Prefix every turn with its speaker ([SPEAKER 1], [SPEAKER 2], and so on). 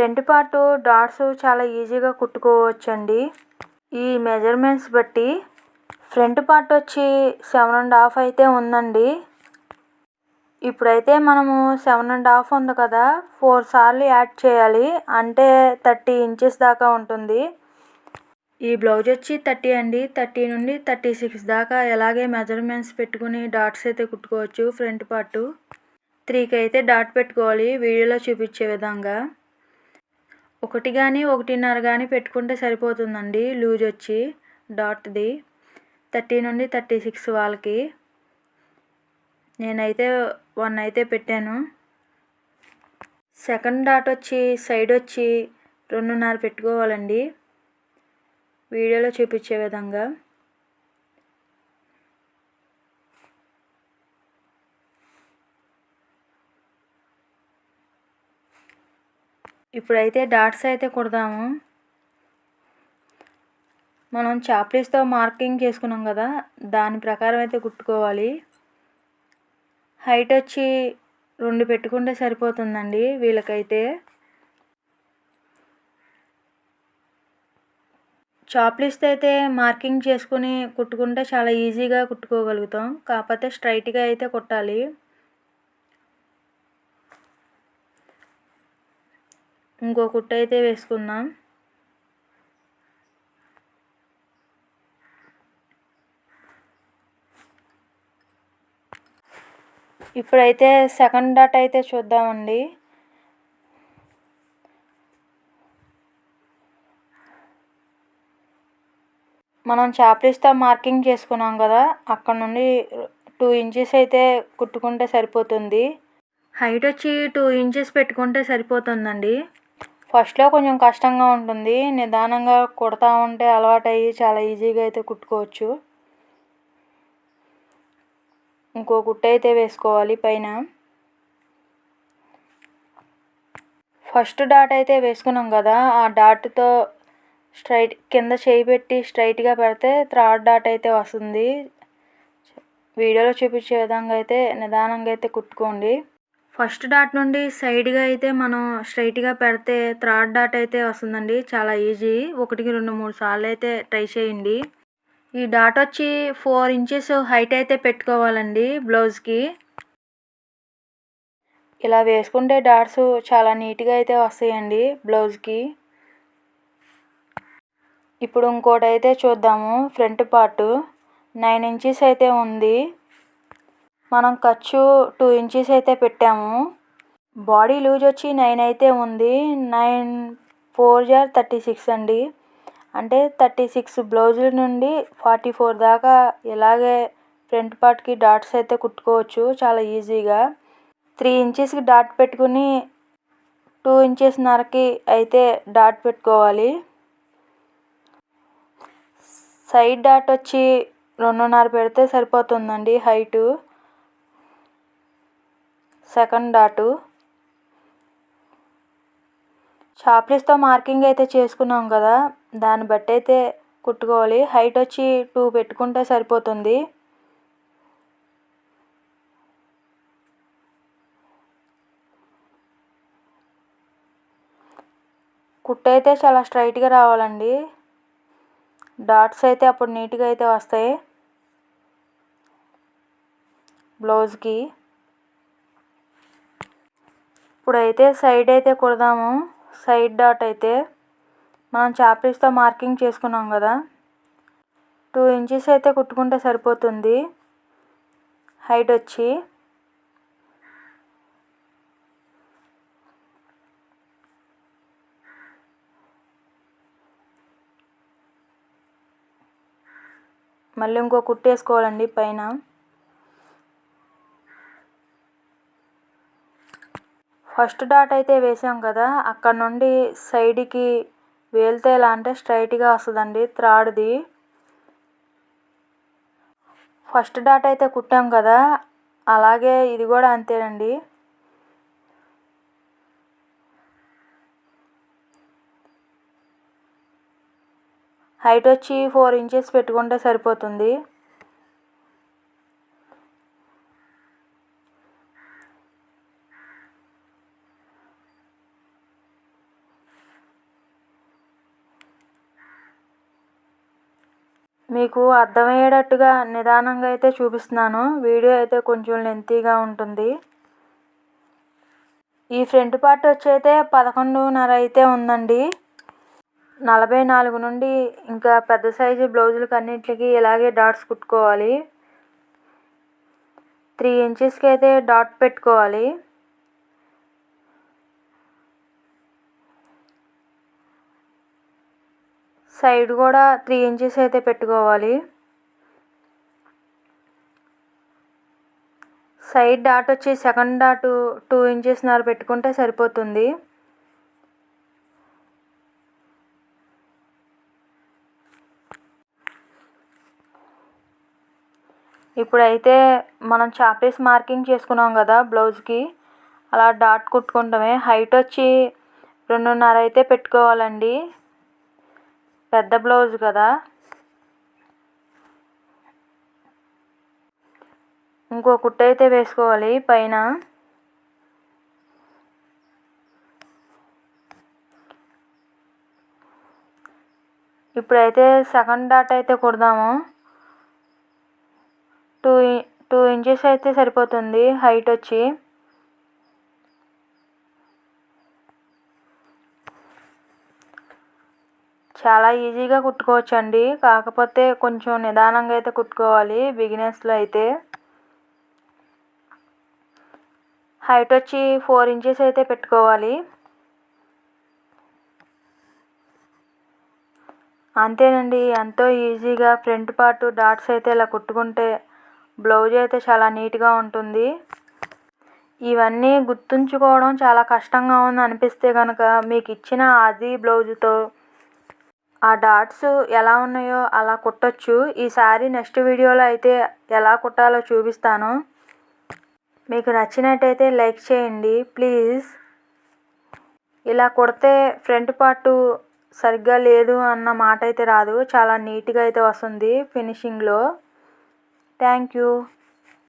[SPEAKER 1] Front part dots చాలా ఈజీగా కుట్టుకోవచ్చండి. ఈ మెజర్మెంట్స్ బట్టి ఫ్రంట్ పార్ట్ వచ్చి సెవెన్ అండ్ హాఫ్ అయితే ఉందండి. ఇప్పుడైతే మనము సెవెన్ అండ్ హాఫ్ ఉంది కదా ఫోర్ సార్లు యాడ్ చేయాలి. అంటే థర్టీ ఇంచెస్ దాకా ఉంటుంది. ఈ బ్లౌజ్ వచ్చి థర్టీ అండి. థర్టీ నుండి థర్టీ సిక్స్ దాకా ఎలాగే మెజర్మెంట్స్ పెట్టుకుని డాట్స్ అయితే కుట్టుకోవచ్చు ఫ్రంట్ పార్ట్. త్రీకి అయితే డాట్ పెట్టుకోవాలి. వీడియోలో చూపించే విధంగా. ఒకటి కానీ ఒకటిన్నర కానీ పెట్టుకుంటే సరిపోతుందండి లూజ్ వచ్చి. డాట్ది థర్టీ నుండి థర్టీ సిక్స్ వాళ్ళకి. నేనైతే వన్ అయితే పెట్టాను. సెకండ్ డాట్ వచ్చి సైడ్ వచ్చి రెండున్నర పెట్టుకోవాలండి. వీడియోలో చూపించే విధంగా. ఇప్పుడైతే డాట్స్ అయితే కుడదాము. మనం చాప్లీస్తో మార్కింగ్ చేసుకున్నాం కదా దాని ప్రకారం అయితే కుట్టుకోవాలి. హైట్ వచ్చి రెండు పెట్టుకుంటే సరిపోతుందండి వీళ్ళకైతే. చాప్లీస్తో అయితే మార్కింగ్ చేసుకుని కుట్టుకుంటే చాలా ఈజీగా కుట్టుకోగలుగుతాం కాకపోతే స్ట్రైట్గా అయితే కుట్టాలి. ఇంకో కుట్టు అయితే వేసుకుందాం. ఇప్పుడైతే సెకండ్ డాట్ అయితే చూద్దామండి. మనం చాప్లిస్తో మార్కింగ్ చేసుకున్నాం కదా అక్కడ నుండి టూ ఇంచెస్ అయితే కుట్టుకుంటే సరిపోతుంది. హైట్ వచ్చి టూ ఇంచెస్ పెట్టుకుంటే సరిపోతుందండి. ఫస్ట్లో కొంచెం కష్టంగా ఉంటుంది. నిదానంగా కుడతా ఉంటే అలవాటు అయ్యి చాలా ఈజీగా అయితే కుట్టుకోవచ్చు. ఇంకో కుట్ట అయితే వేసుకోవాలి పైన. ఫస్ట్ డాట్ అయితే వేసుకున్నాం కదా ఆ డాట్తో స్ట్రైట్ కింద చేయి పెట్టి స్ట్రైట్గా పెడితే థర్డ్ డాట్ అయితే వస్తుంది. వీడియోలో చూపించే విధంగా అయితే నిదానంగా అయితే కుట్టుకోండి. ఫస్ట్ డాట్ నుండి సైడ్గా అయితే మనం స్ట్రైట్గా పెడితే థర్డ్ డాట్ అయితే వస్తుందండి. చాలా ఈజీ. ఒకటికి రెండు మూడు సార్లు అయితే ట్రై చేయండి. ఈ డాట్ వచ్చి ఫోర్ ఇంచెస్ హైట్ అయితే పెట్టుకోవాలండి బ్లౌజ్కి. ఇలా వేసుకుంటే డాట్స్ చాలా నీట్గా అయితే వస్తాయండి బ్లౌజ్కి. ఇప్పుడు ఇంకోటి అయితే చూద్దాము. ఫ్రంట్ పార్ట్ నైన్ ఇంచెస్ అయితే ఉంది. మనం ఖర్చు టూ ఇంచెస్ అయితే పెట్టాము. బాడీ లూజ్ వచ్చి నైన్ అయితే ఉంది. నైన్ ఫోర్ జార్ థర్టీ సిక్స్ అండి. అంటే థర్టీ సిక్స్ బ్లౌజుల నుండి ఫార్టీ ఫోర్ దాకా ఇలాగే ఫ్రంట్ పార్ట్కి డాట్స్ అయితే కుట్టుకోవచ్చు. చాలా ఈజీగా. త్రీ ఇంచెస్కి డాట్ పెట్టుకుని టూ ఇంచెస్ నరకి అయితే డాట్ పెట్టుకోవాలి. సైడ్ డాట్ వచ్చి రెండున్నర పెడితే సరిపోతుందండి హైటు. సెకండ్ డాటు చాప్లిస్తో మార్కింగ్ అయితే చేసుకున్నాం కదా దాన్ని బట్టి అయితే కుట్టుకోవాలి. హైట్ వచ్చి టూ పెట్టుకుంటే సరిపోతుంది. కుట్టు అయితే చాలా స్ట్రైట్గా రావాలండి. డాట్స్ అయితే అప్పుడు నీట్గా అయితే వస్తాయి. బ్లౌజ్కి. ఇప్పుడైతే సైడ్ అయితే కుడదాము. సైడ్ డాట్ అయితే మనం చాప్లిస్తో మార్కింగ్ చేసుకున్నాం కదా. టూ ఇంచెస్ అయితే కుట్టుకుంటే సరిపోతుంది. హైట్ వచ్చి మళ్ళీ ఇంకో కుట్టేసుకోవాలండి పైన. ఫస్ట్ డాట్ అయితే వేసాం కదా అక్కడ నుండి సైడ్కి వేలితే ఎలా అంటే స్ట్రైట్గా వస్తుందండి త్రాడ్ది. ఫస్ట్ డాట్ అయితే కుట్టాం కదా అలాగే ఇది కూడా అంతేనండి. హైట్ వచ్చి ఫోర్ ఇంచెస్ పెట్టుకుంటే సరిపోతుంది. మీకు అర్థమయ్యేటట్టుగా నిదానంగా అయితే చూపిస్తున్నాను. వీడియో అయితే కొంచెం లెంతీగా ఉంటుంది. ఈ ఫ్రంట్ పార్ట్ వచ్చి అయితే పదకొండున్నర అయితే ఉందండి. నలభై నాలుగు నుండి ఇంకా పెద్ద సైజు బ్లౌజులకు అన్నింటికి ఇలాగే డాట్స్ కుట్టుకోవాలి. త్రీ ఇంచెస్కి అయితే డాట్ పెట్టుకోవాలి. సైడ్ కూడా త్రీ ఇంచెస్ అయితే పెట్టుకోవాలి. సైడ్ డాట్ వచ్చి సెకండ్ డాట్ టూ ఇంచెస్ నార పెట్టుకుంటే సరిపోతుంది. ఇప్పుడైతే మనం చాపేస్ మార్కింగ్ చేసుకున్నాం కదా బ్లౌజ్కి. అలా డాట్ కుట్టుకుంటామే. హైట్ వచ్చి రెండున్నర అయితే పెట్టుకోవాలండి. పెద్ద బ్లౌజ్ కదా. ఇంకో కుట్ట అయితే వేసుకోవాలి పైన. ఇప్పుడైతే సెకండ్ డాట్ అయితే కుడదాము. టూ టూ ఇంచెస్ అయితే సరిపోతుంది హైట్ వచ్చి. చాలా ఈజీగా కుట్టుకోవచ్చు అండి కాకపోతే కొంచెం నిదానంగా అయితే కుట్టుకోవాలి. బిగినర్స్లో అయితే. హైట్ వచ్చి ఫోర్ ఇంచెస్ అయితే పెట్టుకోవాలి. అంతేనండి. ఎంతో ఈజీగా ఫ్రంట్ పార్ట్ డాట్స్ అయితే ఇలా కుట్టుకుంటే బ్లౌజ్ అయితే చాలా నీట్గా ఉంటుంది. ఇవన్నీ గుర్తుంచుకోవడం చాలా కష్టంగా ఉంది అనిపిస్తే కనుక మీకు ఇచ్చిన అది బ్లౌజుతో ఆ డాట్స్ ఎలా ఉన్నాయో అలా కుట్టచ్చు. ఈసారి నెక్స్ట్ వీడియోలో అయితే ఎలా కుట్టాలో చూపిస్తాను. మీకు నచ్చినట్టయితే లైక్ చేయండి ప్లీజ్. ఇలా కుడితే ఫ్రంట్ పార్ట్ సరిగ్గా లేదు అన్న మాట అయితే రాదు. చాలా నీట్గా అయితే వస్తుంది ఫినిషింగ్లో. Thank you.